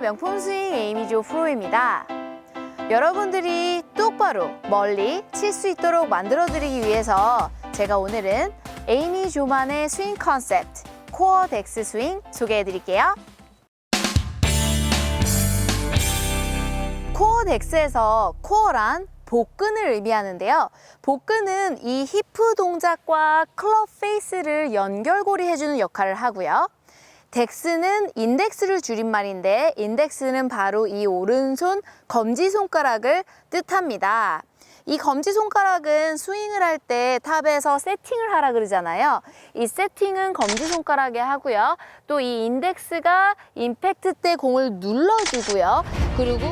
명품 스윙 에이미조 프로입니다. 여러분들이 똑바로 멀리 칠 수 있도록 만들어드리기 위해서 제가 오늘은 에이미 조만의 스윙 컨셉트 코어 덱스 스윙 소개해드릴게요. 코어 덱스에서 코어란 복근을 의미하는데요. 복근은 이 히프 동작과 클럽 페이스를 연결고리 해주는 역할을 하고요. 덱스는 인덱스를 줄임말인데 인덱스는 바로 이 오른손 검지 손가락을 뜻합니다. 이 검지 손가락은 스윙을 할 때 탑에서 세팅을 하라 그러잖아요. 이 세팅은 검지 손가락에 하고요. 또 이 인덱스가 임팩트 때 공을 눌러주고요. 그리고